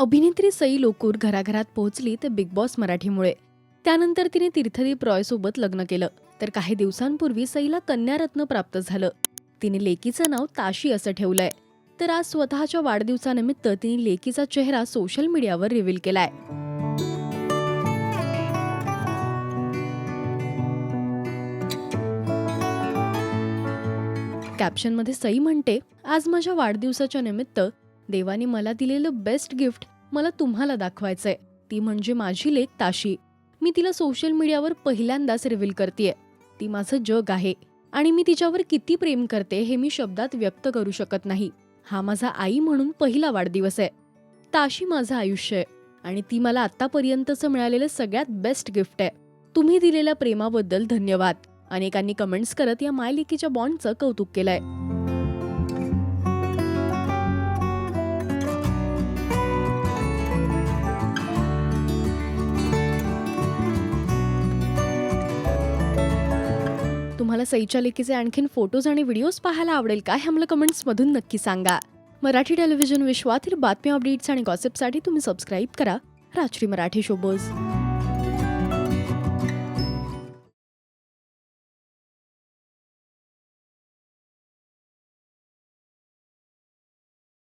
अभिनेत्री सई लोकूर घराघरात पोहोचली ते बिग बॉस मराठीमुळे. त्यानंतर तिने तीर्थदीप रॉय सोबत लग्न केलं. तर काही दिवसांपूर्वी सईला कन्यारत्न प्राप्त झालं. तिने लेकीचं नाव ताशी असं ठेवलंय. तर आज स्वतःच्या वाढदिवसानिमित्त तिने लेकीचा चेहरा सोशल मीडियावर रिव्हील केलाय. कॅप्शनमध्ये सई म्हणते आज माझ्या वाढदिवसाच्या निमित्त देवाने मला दिलेलं बेस्ट गिफ्ट मला तुम्हाला दाखवायचंय. ती म्हणजे माझी लेख ताशी. मी तिला सोशल मीडियावर पहिल्यांदाच रिव्हील करतेय. ती माझं जग आहे आणि मी तिच्यावर किती प्रेम करते हे मी शब्दात व्यक्त करू शकत नाही. हा माझा आई म्हणून पहिला वाढदिवस आहे. ताशी माझं आयुष्य आहे आणि ती मला आतापर्यंतचं मिळालेलं सगळ्यात बेस्ट गिफ्ट आहे. तुम्ही दिलेल्या प्रेमाबद्दल धन्यवाद. अनेकांनी कमेंट्स करत या मायलेकीच्या बॉन्डचं कौतुक केलंय. तुम्हाला सईच्या लेकीचे आणखीन फोटोज आणि व्हिडिओज पाहायला आवडेल का? हे आम्हाला कमेंट्समधून नक्की सांगा. मराठी टेलिव्हिजन विश्वातील बातम्या अपडेट्स आणि गॉसिपसाठी तुम्ही सबस्क्राईब करा. राजश्री मराठी शोबोज